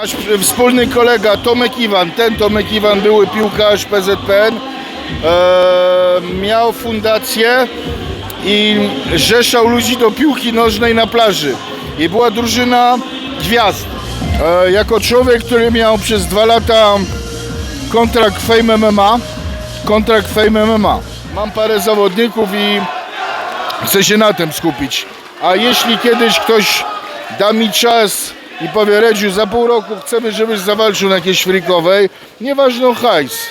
Nasz wspólny kolega Tomek Iwan, ten Tomek Iwan, były piłkarz PZPN, e, miał fundację i rzeszał ludzi do piłki nożnej na plaży. I była drużyna gwiazd. E, jako człowiek, który miał przez dwa lata kontrakt Fame MMA, kontrakt Fame MMA, mam parę zawodników i chcę się na tym skupić. A jeśli kiedyś ktoś da mi czas i powie Redziu, za pół roku chcemy, żebyś zawalczył na jakiejś frikowej, nieważne o hajs,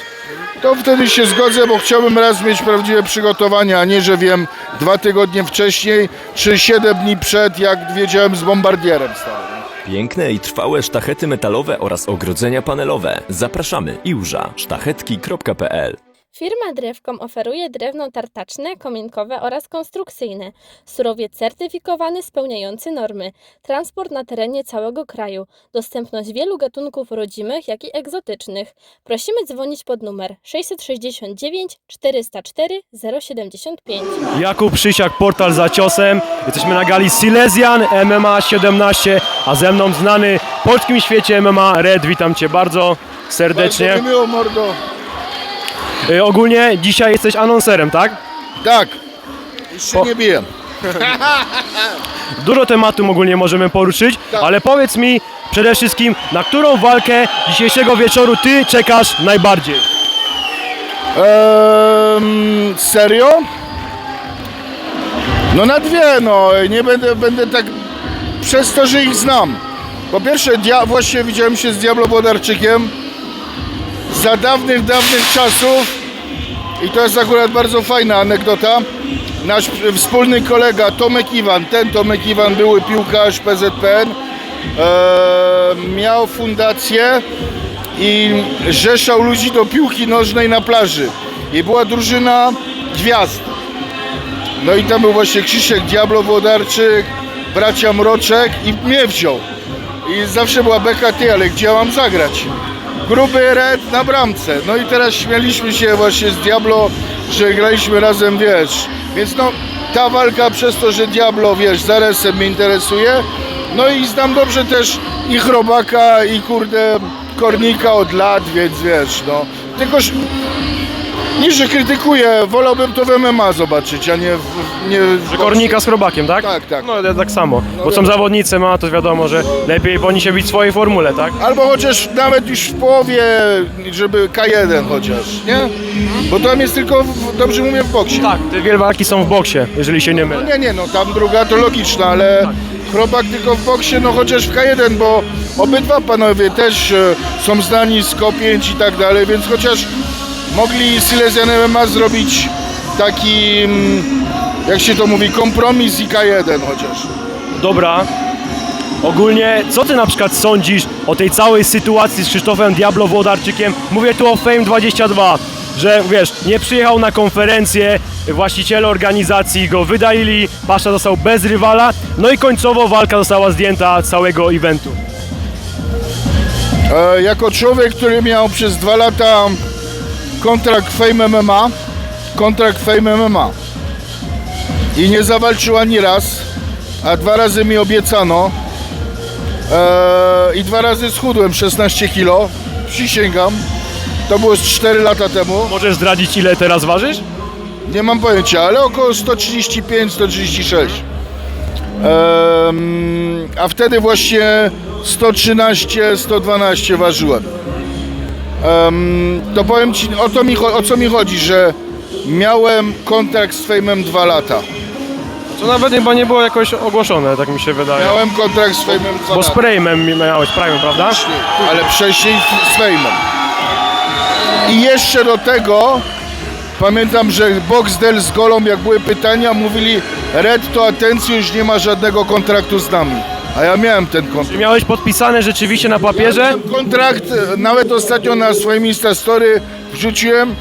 to wtedy się zgodzę, bo chciałbym raz mieć prawdziwe przygotowania, a nie, że wiem dwa tygodnie wcześniej, czy siedem dni przed, jak wiedziałem z bombardierem starym. Piękne i trwałe sztachety metalowe oraz ogrodzenia panelowe. Zapraszamy iłża sztachetki.pl Firma Drewkom oferuje drewno tartaczne, kominkowe oraz konstrukcyjne. Surowiec certyfikowany spełniający normy. Transport na terenie całego kraju. Dostępność wielu gatunków rodzimych, jak i egzotycznych. Prosimy dzwonić pod numer 669 404 075. Jakub Przysiak, portal za ciosem. Jesteśmy na gali Silesian MMA 17, a ze mną znany w polskim świecie MMA Red. Witam Cię bardzo serdecznie. Bardzo mi miło, mordo. Y, ogólnie dzisiaj jesteś anonserem, tak? Tak, już się Po- nie biję. Dużo tematów ogólnie możemy poruszyć, Tak. ale powiedz mi przede wszystkim, na którą walkę dzisiejszego wieczoru Ty czekasz najbardziej? Ehm, serio? No na dwie, no. Nie będę, będę tak... Przez to, że ich znam. Po pierwsze, dia- właśnie widziałem się z Diablo Bodarczykiem za dawnych, dawnych czasów i to jest akurat bardzo fajna anegdota. Nasz wspólny kolega Tomek Iwan, ten Tomek Iwan, były piłkarz PZPN, e, miał fundację i rzeszał ludzi do piłki nożnej na plaży. I była drużyna gwiazd. No i tam był właśnie Krzysiek Diablo Włodarczyk, bracia Mroczek i mnie wziął. I zawsze była beka, ty, ale gdzie ja mam zagrać? Gruby red na bramce. No i teraz śmialiśmy się właśnie z Diablo, że graliśmy razem, wiesz. Więc no, ta walka przez to, że Diablo, wiesz, zaresem mnie interesuje. No i znam dobrze też i Chrobaka, i kurde Kornika od lat, więc wiesz, no. Tylkoż nie, że krytykuję, wolałbym to w MMA zobaczyć, a nie w... Nie w Że Kornika z Chrobakiem, tak? Tak, tak. No ja tak samo, bo są zawodnicy MMA, to wiadomo, że lepiej powinni się bić w swojej formule, tak? Albo chociaż nawet już w połowie, żeby K1 chociaż, nie? Bo tam jest tylko, w, dobrze mówię, w boksie. Tak, te wiele walki są w boksie, jeżeli się nie No mylę. nie, nie, no tam druga to logiczna, ale Chrobak tylko w boksie, no chociaż w K1, bo obydwa panowie też e, są znani z K5 i tak dalej, więc chociaż mogli Silesian MMA zrobić taki, mm, jak się to mówi, kompromis i K1 chociaż. Dobra. Ogólnie, co ty na przykład sądzisz o tej całej sytuacji z Krzysztofem Diablo Włodarczykiem? Mówię tu o Fame 22, że wiesz, nie przyjechał na konferencję, właściciele organizacji go wydalili, Pasza został bez rywala, no i końcowo walka została zdjęta z całego eventu. E, jako człowiek, który miał przez dwa lata kontrakt Fame MMA, kontrakt Fame MMA i nie zawalczył ani raz, a dwa razy mi obiecano e, i dwa razy schudłem 16 kilo, przysięgam, to było z 4 lata temu, Możesz zdradzić ile teraz ważysz? nie mam pojęcia, ale około 135-136. Em, a wtedy właśnie 113-112 ważyłem. Em, to powiem Ci, o, to mi, o co mi chodzi, że miałem kontrakt z Fejmem 2 lata. To nawet chyba nie było jakoś ogłoszone, tak mi się wydaje. Miałem kontrakt z Fejmem 2 Bo lata. z Prejmem miałeś, Prime, prawda? ale wcześniej z Fejmem. I jeszcze do tego pamiętam, że Boxdel z Golą, jak były pytania, mówili Red to atencji już nie ma żadnego kontraktu z nami. A ja miałem ten kontrakt. Czy miałeś podpisane rzeczywiście na papierze? Miałem kontrakt, e, nawet ostatnio na swoim Instastory wrzuciłem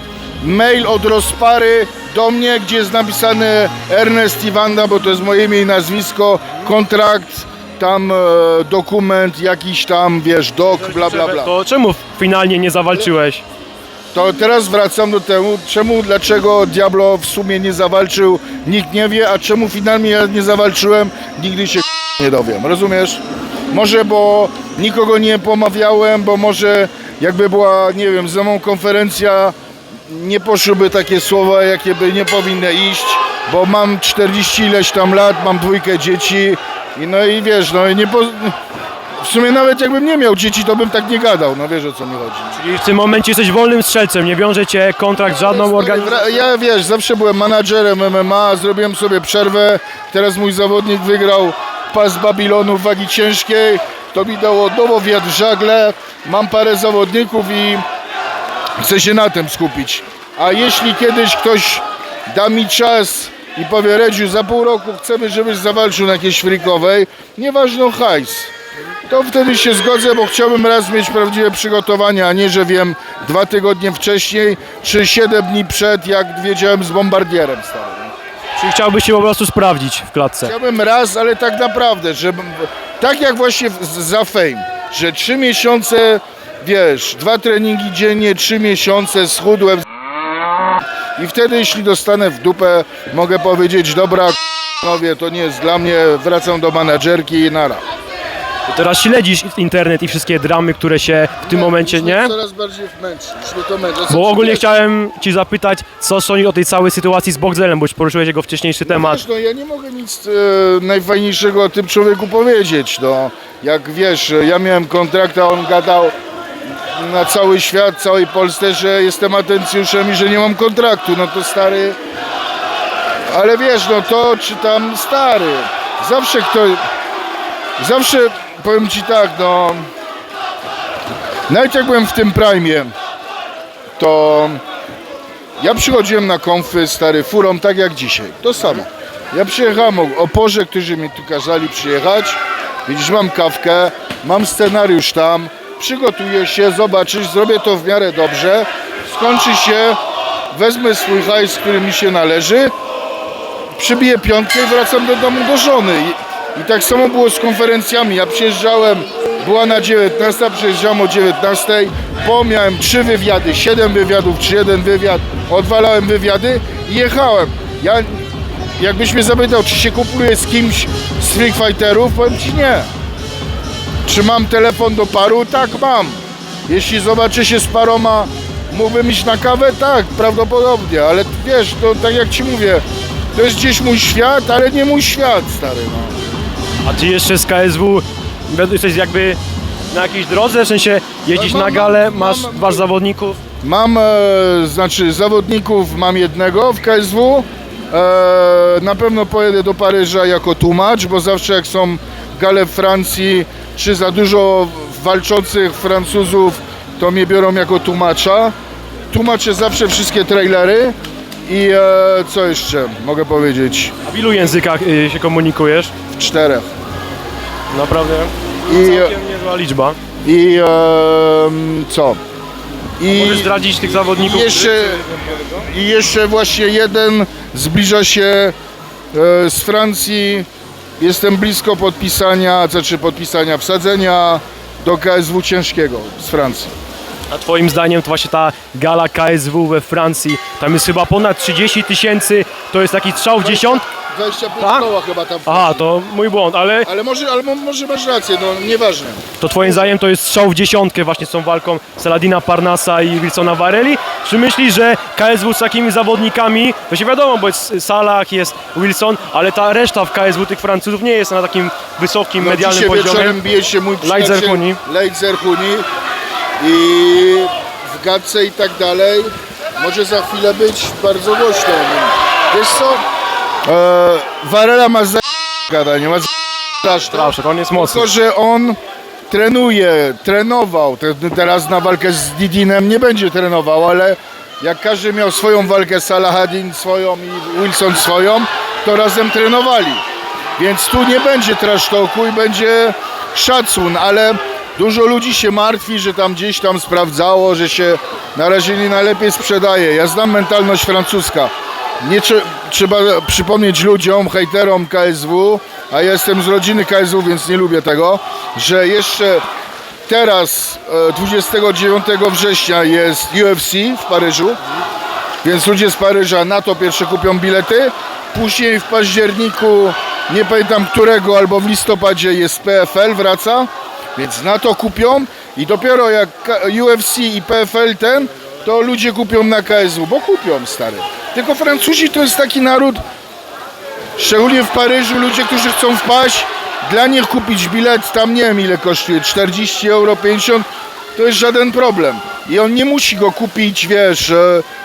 mail od Rozpary do mnie, gdzie jest napisane Ernest Iwanda, bo to jest moje imię i nazwisko, kontrakt, tam e, dokument, jakiś tam, wiesz, dok, bla bla bla. To czemu finalnie nie zawalczyłeś? To teraz wracam do temu, czemu, dlaczego Diablo w sumie nie zawalczył, nikt nie wie, a czemu finalnie ja nie zawalczyłem, nigdy się nie dowiem, rozumiesz? Może bo nikogo nie pomawiałem, bo może jakby była, nie wiem, ze mną konferencja, nie poszłyby takie słowa, jakie by nie powinny iść, bo mam 40 ileś tam lat, mam dwójkę dzieci i no i wiesz, no i nie po... W sumie nawet jakbym nie miał dzieci, to bym tak nie gadał, no wiesz o co mi chodzi. I w tym momencie jesteś wolnym strzelcem, nie wiąże cię kontrakt z żadną organizacją. Ja wiesz, zawsze byłem menadżerem MMA, zrobiłem sobie przerwę. Teraz mój zawodnik wygrał pas Babilonu wagi ciężkiej. To mi dało nowo wiatr żagle. Mam parę zawodników i chcę się na tym skupić. A jeśli kiedyś ktoś da mi czas i powie Redziu, za pół roku chcemy, żebyś zawalczył na jakiejś frikowej, nieważne hajs, to wtedy się zgodzę, bo chciałbym raz mieć prawdziwe przygotowanie, a nie, że wiem dwa tygodnie wcześniej, czy siedem dni przed, jak wiedziałem z bombardierem starym. Czyli chciałbyś się po prostu sprawdzić w klatce. Chciałbym raz, ale tak naprawdę, że tak jak właśnie za fame, że trzy miesiące, wiesz, dwa treningi dziennie, trzy miesiące schudłem i wtedy jeśli dostanę w dupę, mogę powiedzieć, dobra, k***owie, to nie jest dla mnie, wracam do menadżerki i nara. Teraz śledzisz internet i wszystkie dramy, które się w tym momencie, nie? Coraz bardziej męczy, już mnie to męczy. Bo ogólnie chciałem ci zapytać, co sądzisz o tej całej sytuacji z Bogzelem, bo już poruszyłeś jego wcześniejszy temat. Wiesz, no ja nie mogę nic e, najfajniejszego o tym człowieku powiedzieć. No, jak wiesz, ja miałem kontrakt, a on gadał na cały świat, całej Polsce, że jestem atencjuszem i że nie mam kontraktu. No to stary. Ale wiesz, no to czy tam stary. Zawsze kto. Zawsze powiem ci tak, no. Nawet jak byłem w tym prime, to ja przychodziłem na konfy stary furą tak jak dzisiaj. To samo. Ja przyjechałem o, o porze, którzy mi tu kazali przyjechać. Widzisz, mam kawkę, mam scenariusz tam, przygotuję się, zobaczysz, zrobię to w miarę dobrze. Skończy się, wezmę swój hajs, który mi się należy, przybiję piątkę i wracam do domu do żony. I, tak samo było z konferencjami. Ja przyjeżdżałem, była na 19, przyjeżdżałem o 19, po miałem trzy wywiady, siedem wywiadów, czy jeden wywiad, odwalałem wywiady i jechałem. Ja, jakbyś mnie zapytał, czy się kupuję z kimś z Street Fighterów, powiem ci nie. Czy mam telefon do paru? Tak, mam. Jeśli zobaczę się z paroma, mógłbym iść na kawę? Tak, prawdopodobnie, ale wiesz, to tak jak ci mówię, to jest gdzieś mój świat, ale nie mój świat, stary, no. A ty jeszcze z KSW jesteś jakby na jakiejś drodze, w sensie jeździsz Mam- na galę, mam- masz, mam- masz zawodników? Mam, e, znaczy zawodników mam jednego w KSW. E, na pewno pojedę do Paryża jako tłumacz, bo zawsze jak są gale w Francji, czy za dużo walczących Francuzów, to mnie biorą jako tłumacza. Tłumaczę zawsze wszystkie trailery. I e, co jeszcze mogę powiedzieć? A w ilu językach y, się komunikujesz? W czterech. Naprawdę? I, Całkiem niezła liczba. i e, co? I Możesz zdradzić tych zawodników? jeszcze, I jeszcze właśnie jeden zbliża się e, z Francji. Jestem blisko podpisania, znaczy podpisania wsadzenia do KSW ciężkiego z Francji. A twoim zdaniem to właśnie ta gala KSW we Francji, tam jest chyba ponad 30 tysięcy, to jest taki strzał w dziesiąt? 25 Tak? koła chyba tam. Aha, to mój błąd, ale Ale może, ale mo- może masz rację, no nieważne. to twoim zdaniem to jest strzał w dziesiątkę właśnie z tą walką Saladina Parnasa i Wilsona Varelli? Czy myślisz, że KSW z takimi zawodnikami, to się wiadomo, bo jest Salah, jest Wilson, ale ta reszta w KSW tych Francuzów nie jest na takim wysokim No, medialnym dzisiaj poziomie? wieczorem bije się mój Light przyjaciel Zerhuni. Light Zerhuni i w gadce i tak dalej może za chwilę być bardzo głośno. Wiesz co? E, Varela ma za gadanie, ma za straszne. On jest mocny. Tylko, że on trenuje, trenował. Te- Teraz na walkę z Didinem nie będzie trenował, ale jak każdy miał swoją walkę, Salahadin swoją i Wilson swoją, to razem trenowali. Więc tu nie będzie trash talku i będzie szacun, ale dużo ludzi się martwi, że tam gdzieś tam sprawdzało, że się na razie nie najlepiej sprzedaje. Ja znam mentalność francuska. Nie trze- trzeba przypomnieć ludziom, hejterom KSW, a ja jestem z rodziny KSW, więc nie lubię tego, że jeszcze teraz e, 29 września jest UFC w Paryżu, więc ludzie z Paryża na to pierwsze kupią bilety. Później w październiku nie pamiętam którego, albo w listopadzie jest PFL, wraca, więc na to kupią i dopiero jak UFC i PFL ten, to ludzie kupią na KSW, bo kupią, stary. Tylko Francuzi to jest taki naród, szczególnie w Paryżu, ludzie, którzy chcą wpaść, dla nich kupić bilet, tam nie wiem ile kosztuje, 40 euro, 50, to jest żaden problem. I on nie musi go kupić, wiesz,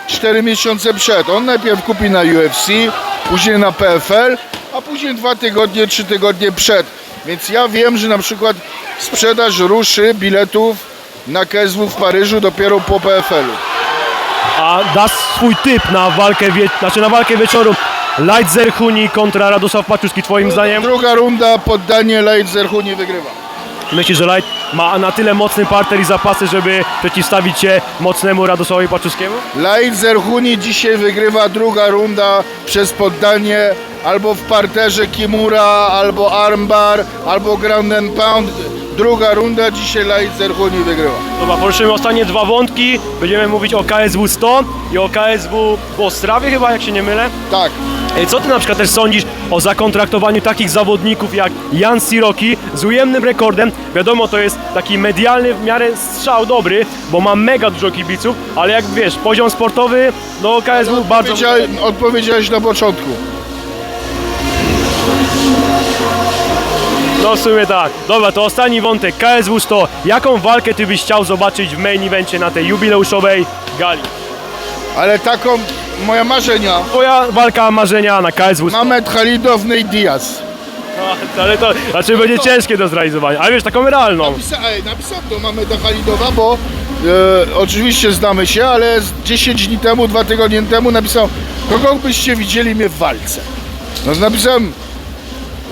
4 miesiące przed. On najpierw kupi na UFC, później na PFL, a później dwa tygodnie, trzy tygodnie przed. Więc ja wiem, że na przykład sprzedaż ruszy biletów na KSW w Paryżu dopiero po PFL-u. A dasz swój typ na walkę, wie... znaczy na walkę wieczoru Light Zerhuni kontra Radosław Paczuski, twoim zdaniem? Druga runda, poddanie Leid Zerhuni wygrywa. Myślisz, że Light ma na tyle mocny parter i zapasy, żeby przeciwstawić się mocnemu Radosławowi Paczuskiemu? Laid Zerhuni dzisiaj wygrywa druga runda przez poddanie albo w parterze Kimura, albo armbar, albo ground and pound. Druga runda dzisiaj Laid Zerhuni wygrywa. Dobra, poruszymy ostatnie dwa wątki. Będziemy mówić o KSW 100 i o KSW w Ostrawie chyba, jak się nie mylę. Tak. Co ty na przykład też sądzisz o zakontraktowaniu takich zawodników jak Jan Siroki z ujemnym rekordem? Wiadomo, to jest taki medialny w miarę strzał dobry, bo ma mega dużo kibiców, ale jak wiesz, poziom sportowy, no KSW bardzo... Odpowiedziałeś, odpowiedziałeś na początku. No w sumie tak. Dobra, to ostatni wątek. KSW 100. Jaką walkę ty byś chciał zobaczyć w main evencie na tej jubileuszowej gali? Ale taką, moja marzenia, Twoja walka marzenia na KSW 100. Mamet Khalidow, Nate Diaz. No, ale to raczej będzie ciężkie do zrealizowania. Ale wiesz, taką realną. Napisa, ej, napisałem do Mameda Khalidowa, bo e, oczywiście znamy się, ale z 10 dni temu, dwa tygodnie temu napisał, kogo byście widzieli mnie w walce. No napisałem,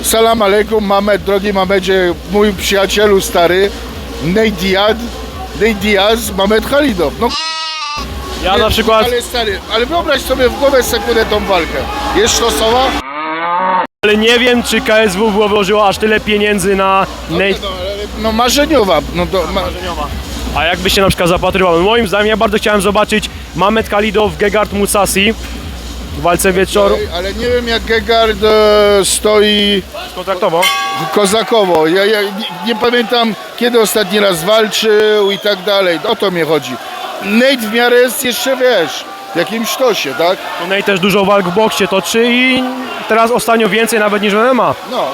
salam alaikum, Mamed, drogi Mamedzie, mój przyjacielu stary, Nate Diaz, Nate Diaz, Mamed Khalidow. No Ja na przykład, Ale stary, ale wyobraź sobie w głowę sekundę tą walkę. Jest sztosowa? ale nie wiem, czy KSW włożyło aż tyle pieniędzy na Nate. No, ale- no marzeniowa, no to... Ma, A jakby się na przykład zapatrywał? Moim zdaniem ja bardzo chciałem zobaczyć Mamet Khalidow, Gegard Musasi w walce wieczoru. ale nie wiem jak Gegard e, stoi... Kontraktowo. Kozakowo. Ja, ja nie, nie pamiętam, kiedy ostatni raz walczył i tak dalej. O to mnie chodzi. Nate w miarę jest jeszcze, wiesz, w jakimś sztosie, tak? To Nate też dużo walk w boksie toczy i teraz ostatnio więcej nawet niż w MMA. No.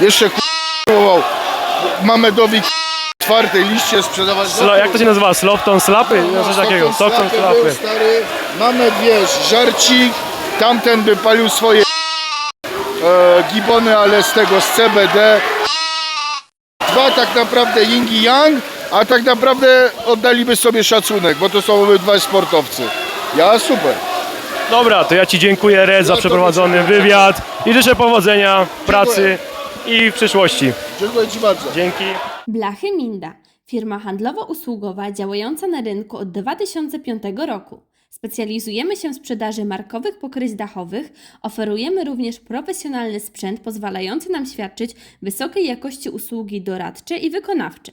Jeszcze k***ował Mamedowi k***, czwartej liście sprzedawać. Slo, jak to się nazywa? Slopton slapy? No, coś takiego. Stockton Był, slapy. stary. Mamed, wiesz, żarcik. Tamten by palił swoje e, gibony, ale z tego, z CBD. Dwa tak naprawdę Ying i Yang, a tak naprawdę oddaliby sobie szacunek, bo to są obydwaj sportowcy. Ja super. Dobra, to ja Ci dziękuję Red za przeprowadzony wywiad i życzę powodzenia w pracy i w przyszłości. Dziękuję Ci bardzo. Dzięki. Blachy Minda, firma handlowo-usługowa działająca na rynku od 2005 roku. Specjalizujemy się w sprzedaży markowych pokryć dachowych, oferujemy również profesjonalny sprzęt pozwalający nam świadczyć wysokiej jakości usługi doradcze i wykonawcze.